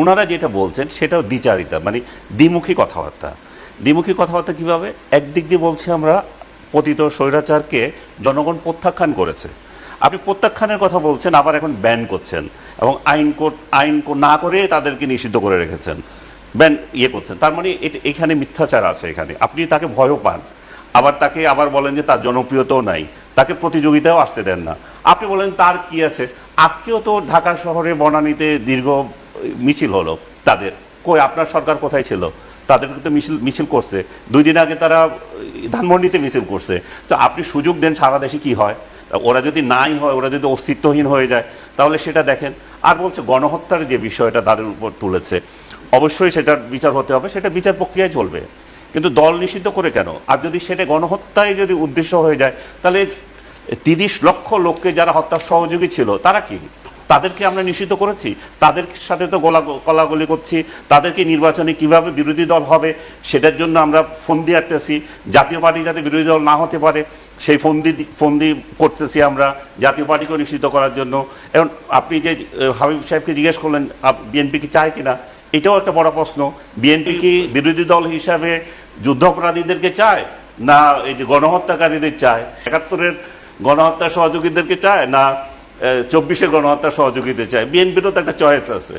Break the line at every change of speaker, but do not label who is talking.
ওনারা যেটা বলছেন সেটাও দ্বিচারিতা মানে দ্বিমুখী কথাবার্তা। দ্বিমুখী কথাবার্তা কীভাবে? একদিক দিয়ে বলছি আমরা, পতিত স্বৈরাচারকে জনগণ প্রত্যাখ্যান করেছে। আপনি প্রত্যাখ্যানের কথা বলছেন, আবার এখন ব্যান করছেন এবং আইন আইন না করে তাদেরকে নিষিদ্ধ করে রেখেছেন। ব্যান ইয়ে করছেন। তার মানে এখানে মিথ্যাচার আছে এখানে। আপনি তাকে ভয়ও পান। আবার তাকে আবার বলেন যে তার জনপ্রিয়তাও নাই। তাকে প্রতিযোগিতাও আসতে দেন না। আপনি বলেন তার কি আছে? আজকেও তো ঢাকা শহরে বনানীতে দীর্ঘ মিছিল হলো তাদের। কই, আপনার সরকার কোথায় ছিল? তাদের তো মিছিল মিছিল করছে। দুই দিন আগে তারা ধানমন্ডিতে মিছিল করছে। তো আপনি সুযোগ দেন সারা দেশে কি হয়? ওরা যদি নাই হয়, ওরা যদি অস্তিত্বহীন হয়ে যায়, তাহলে সেটা দেখেন। আর বলছে, গণহত্যার যে বিষয়টা তাদের উপর তুলেছে, অবশ্যই সেটার বিচার হতে হবে, সেটা বিচার প্রক্রিয়ায় চলবে। কিন্তু দল নিষিদ্ধ করে কেন? আর যদি সেটা গণহত্যায় যদি উদ্দেশ্য হয়ে যায়, তাহলে তিরিশ লক্ষ লোককে যারা হত্যার সহযোগী ছিল, তারা কি? তাদেরকে আমরা নিষিদ্ধ করেছি। তাদের সাথে তো গোলা কলাগলি করছি। তাদেরকে নির্বাচনে কীভাবে বিরোধী দল হবে, সেটার জন্য আমরা ফন্দি আটতেছি। জাতীয় পার্টি যাতে বিরোধী দল না হতে পারে, সেই ফন্দি ফন্দি করতেছি আমরা জাতীয় পার্টিকেও নিষিদ্ধ করার জন্য। এবং আপনি যে হাবিব সাহেবকে জিজ্ঞেস করলেন বিএনপি কি চায় কিনা, এটাও একটা বড় প্রশ্ন। বিএনপি কি বিরোধী দল হিসাবে যুদ্ধাপরাধীদেরকে চায়, না এই যে গণহত্যাকারীদের চায়? একাত্তরের গণহত্যা সহযোগীদেরকে চায়, না চব্বিশের গণহত্যা সহযোগীদের চায়। বিএনপিরও তো একটা চয়েস আছে।